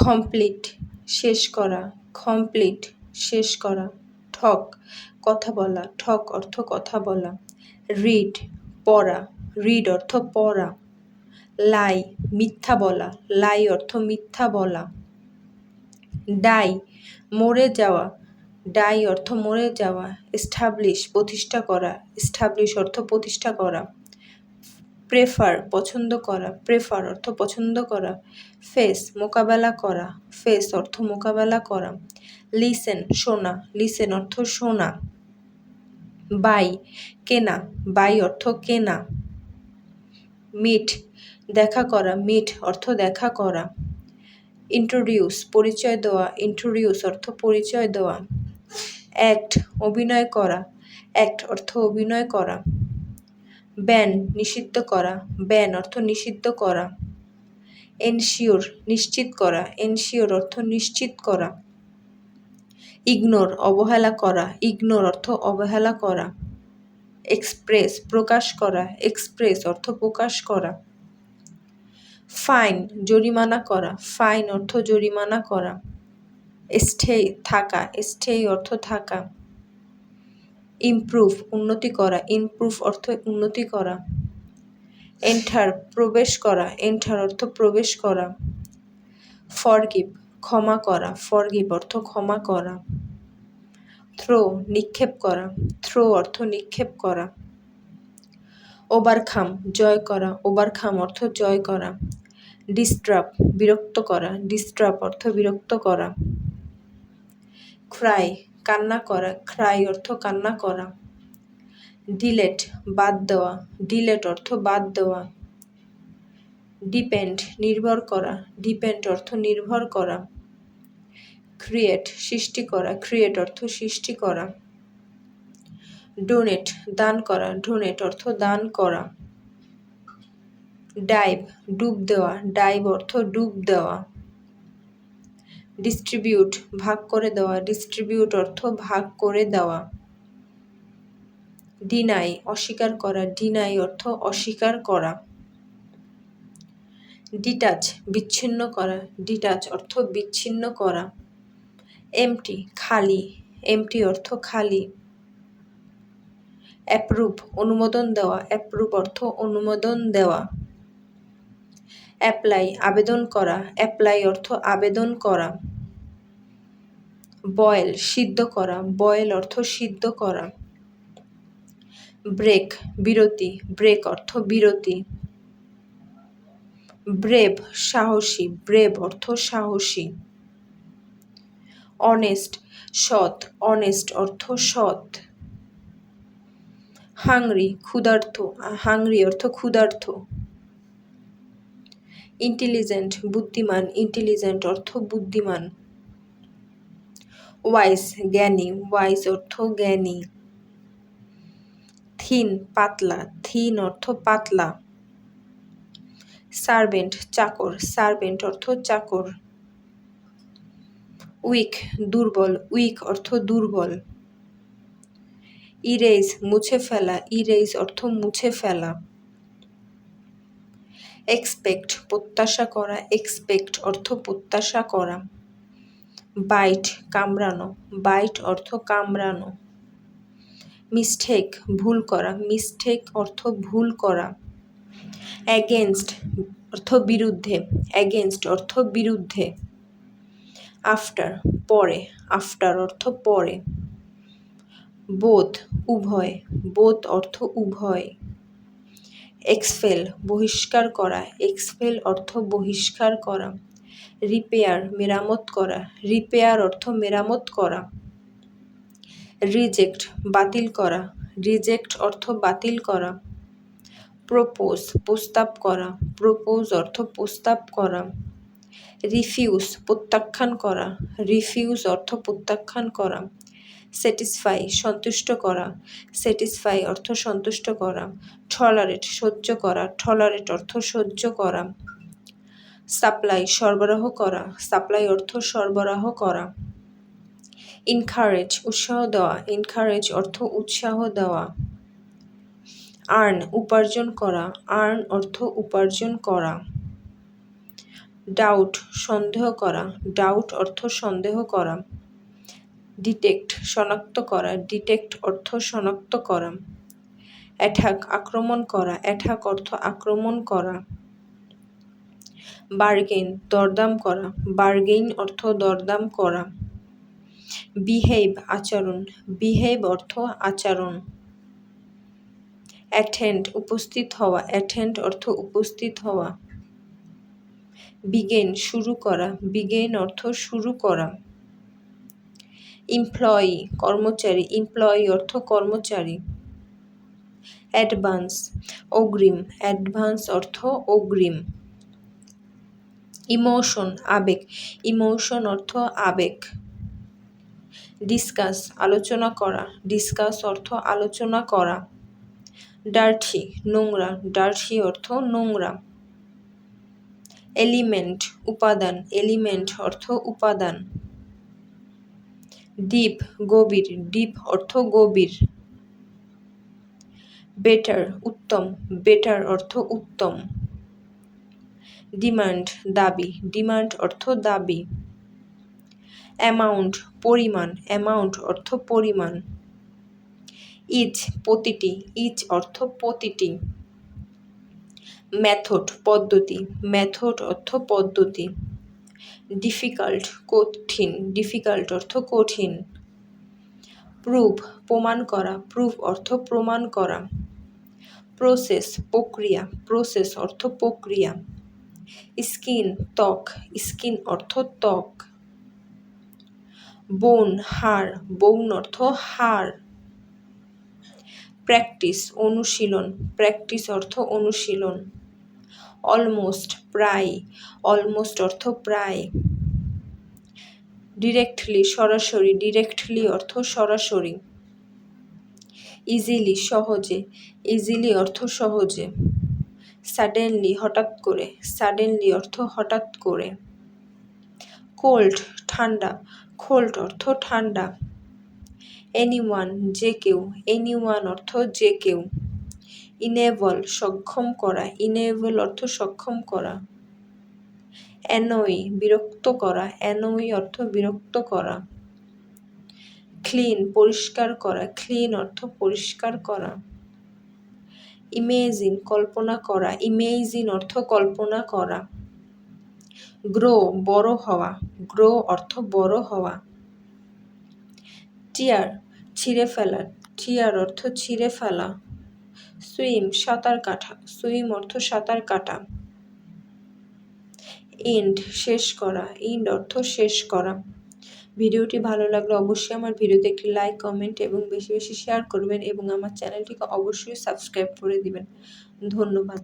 Complete শেষ করা complete শেষ করা, ঠক, কথা বলা, ঠক অর্থ কথা বলা রিড পড়া রিড অর্থ পড়া লাই মিথ্যা বলা লাই অর্থ মিথ্যা বলা ডাই মরে যাওয়া ডাই অর্থ মরে যাওয়া এস্টাবলিশ প্রতিষ্ঠা করা এস্টাবলিশ অর্থ প্রতিষ্ঠা করা প্রেফার পছন্দ করা প্রেফার অর্থ পছন্দ করা ফেস মোকাবেলা করা ফেস অর্থ মোকাবেলা করা লিসেন শোনা লিসেন অর্থ শোনা বাই কেনা বাই অর্থ কেনা মিট দেখা করা মিট অর্থ দেখা করা ইন্ট্রোডিউস পরিচয় দেওয়া ইন্ট্রোডিউস অর্থ পরিচয় দেওয়া অ্যাক্ট অভিনয় করা অ্যাক্ট অর্থ অভিনয় করা ব্যান নিষিদ্ধ করা, ব্যান অর্থ নিষিদ্ধ করা। এনশিওর নিশ্চিত করা, এনশিওর অর্থ নিশ্চিত করা। ইগনোর অবহেলা করা, ইগনোর অর্থ অবহেলা করা। এক্সপ্রেস প্রকাশ করা, এক্সপ্রেস অর্থ প্রকাশ করা। ফাইন জরিমানা করা, ফাইন অর্থ জরিমানা করা। স্টে থাকা স্টে অর্থ থাকা। ইমপ্রুভ উন্নতি করা ইমপ্রুভ অর্থ উন্নতি করা। এন্টার প্রবেশ করা এন্টার অর্থ প্রবেশ করা। ফরগিভ ক্ষমা করা ফরগিভ অর্থ ক্ষমা করা। থ্রো নিক্ষেপ করা থ্রো অর্থ নিক্ষেপ করা। ওভারখাম জয় করা ওভারখাম অর্থ জয় করা। ডিস্ট্রাপ বিরক্ত করা ডিস্ট্রাপ অর্থ বিরক্ত করা। ক্রাই কান্না করা ক্রাই অর্থ কান্না করা। ডিলেট বাদ দেওয়া। ডিলেট অর্থ বাদ দেওয়া। ডিপেন্ড নির্ভর করা। ডিপেন্ড অর্থ নির্ভর করা। ক্রিয়েট সৃষ্টি করা। ক্রিয়েট অর্থ সৃষ্টি করা। ডোনেট দান করা। ডোনেট অর্থ দান করা। ডাইভ ডুব দেওয়া। ডাইভ অর্থ ডুব দেওয়া। ডিস্ট্রিবিউট ভাগ করে দেওয়া। ডিস্ট্রিবিউট অর্থ ভাগ করে দেওয়া। ডিনাই অস্বীকার করা। ডিনাই অর্থ অস্বীকার করা। ডিটাচ বিচ্ছিন্ন করা। ডিটাচ অর্থ বিচ্ছিন্ন করা। এমটি খালি। এমটি অর্থ খালি। অ্যাপ্রুভ অনুমোদন দেওয়া। অ্যাপ্রুভ অর্থ অনুমোদন দেওয়া। অ্যাপ্লাই আবেদন করা। অ্যাপ্লাই অর্থ আবেদন করা। বয়েল সিদ্ধ করা। বয়েল অর্থ সিদ্ধ করা। ব্রেক বিরতি। ব্রেক অর্থ বিরতি। ব্রেভ সাহসী। ব্রেভ অর্থ সাহসী। অনেস্ট সৎ। অনেস্ট অর্থ সৎ। হাংরি ক্ষুধার্থ হাংরি অর্থ ক্ষুধার্থ ইন্টেলিজেন্ট বুদ্ধিমান ইন্টেলিজেন্ট অর্থ বুদ্ধিমান। ওয়াইস জ্ঞানী ওয়াইস অর্থ জ্ঞানী। থিন পাতলা থিন অর্থ পাতলা। সার্ভেন্ট চাকর সার্ভেন্ট অর্থ চাকর। উইক দুর্বল উইক অর্থ দুর্বল। ইরেজ মুছে ফেলা ইরেজ অর্থ মুছে ফেলা। এক্সপেক্ট প্রত্যাশা করা এক্সপেক্ট অর্থ প্রত্যাশা করা। বাইট কামড়ানো বাইট অর্থ কামড়ানো। মিস্টেক ভুল করা মিস্টেক অর্থ ভুল করা। অ্যাগেনস্ট অর্থ বিরুদ্ধে অ্যাগেনস্ট অর্থ বিরুদ্ধে। আফটার পরে আফটার অর্থ পরে। বোধ উভয় বোধ অর্থ উভয়। এক্সফেল, বহিষ্কার করা। এক্সফেল অর্থ বহিষ্কার করা। রিপেয়ার, মেরামত করা। রিপেয়ার অর্থ মেরামত করা। রিজেক্ট, বাতিল করা। রিজেক্ট অর্থ বাতিল করা। প্রপোজ, প্রস্তাব করা। প্রপোজ অর্থ প্রস্তাব করা। রিফিউজ, প্রত্যাখ্যান করা। রিফিউজ অর্থ প্রত্যাখ্যান করা। স্যাটিসফাই, সন্তুষ্ট করা। স্যাটিসফাই অর্থ সন্তুষ্ট করা। টলারেট, সহ্য করা। টলারেট অর্থ সহ্য করা। সাপ্লাই, সরবরাহ করা। সাপ্লাই অর্থ সরবরাহ করা। ইনকারেজ উৎসাহ দেওয়া। ইনকারেজ অর্থ উৎসাহ দেওয়া। আর্ন, উপার্জন করা। আর্ন অর্থ উপার্জন করা। ডাউট, সন্দেহ করা। ডাউট অর্থ সন্দেহ করা। ডিটেক্ট শনাক্ত করা ডিটেক্ট অর্থ শনাক্ত করা। অ্যাঠাক আক্রমণ করা অ্যাঠাক অর্থ আক্রমণ করা। বার্গেন দরদাম করা। বার্গেইন অর্থ দরদাম করা। বিহেভ আচরণ। বিহেভ অর্থ আচরণ। অ্যাটেন্ড উপস্থিত হওয়া। অ্যাটেন্ড অর্থ উপস্থিত হওয়া। বিগেন শুরু করা। বিগেন অর্থ শুরু করা। এমপ্লয়ি কর্মচারী এমপ্লয়ি অর্থ কর্মচারী। অ্যাডভান্স অগ্রিম অ্যাডভান্স অর্থ অগ্রিম। ইমোশন আবেগ ইমোশন অর্থ আবেগ। ডিসকাস আলোচনা করা ডিসকাস অর্থ আলোচনা করা। ডার্টি নোংরা ডার্টি অর্থ নোংরা। এলিমেন্ট উপাদান এলিমেন্ট অর্থ উপাদান। ডিপ গভীর ডিপ অর্থ গভীর। বেটার উত্তম বেটার অর্থ উত্তম। ডিমান্ড, দাবি, ডিমান্ড অর্থ দাবি। অ্যামাউন্ট, পরিমাণ, অ্যামাউন্ট অর্থ পরিমাণ। ইচ, প্রতিটি, ইচ অর্থ প্রতিটি। মেথড, পদ্ধতি, মেথড অর্থ পদ্ধতি। ডিফিকাল্ট কঠিন ডিফিকাল্ট অর্থ কঠিন। প্রুফ প্রমাণ করা প্রুফ অর্থ প্রমাণ করা। প্রসেস প্রক্রিয়া প্রসেস অর্থ প্রক্রিয়া। স্কিন ত্বক স্কিন অর্থ ত্বক। বোন হাড় বৌন অর্থ হাড়। প্র্যাকটিস অনুশীলন প্র্যাকটিস অর্থ অনুশীলন। অলমোস্ট প্রায়, অলমোস্ট অর্থ প্রায়। ডিরেক্টলি, সরাসরি, ডিরেক্টলি অর্থ সরাসরি। ইজিলি, সহজে, ইজিলি অর্থ সহজে। সাডেনলি, হঠাৎ করে, সাডেনলি অর্থ হঠাৎ করে। কোল্ড, ঠান্ডা, কোল্ড অর্থ ঠান্ডা। এনিওয়ান, যে কেউ, এনিওয়ান অর্থ যে কেউ। ইনেবল, সক্ষম করা। ইনেবল অর্থ সক্ষম করা। অ্যানোই, বিরক্ত করা। অ্যানোই অর্থ বিরক্ত করা। ক্লিন, পরিষ্কার করা। ক্লিন অর্থ পরিষ্কার করা। ইমেজিন, কল্পনা করা। ইমেজিন অর্থ কল্পনা করা। গ্রো, বড় হওয়া। গ্রো অর্থ বড় হওয়া। টিয়ার, ছিঁড়ে ফেলা। টিয়ার অর্থ ছিঁড়ে ফেলা। সুইম সাঁতার কাটা, সুইম অর্থ সাঁতার কাটা। এন্ড শেষ করা এন্ড অর্থ শেষ করা। ভিডিওটি ভালো লাগলে অবশ্যই আমার ভিডিওতে একটি লাইক কমেন্ট এবং বেশি বেশি শেয়ার করবেন এবং আমার চ্যানেলটিকে অবশ্যই সাবস্ক্রাইব করে দিবেন। ধন্যবাদ।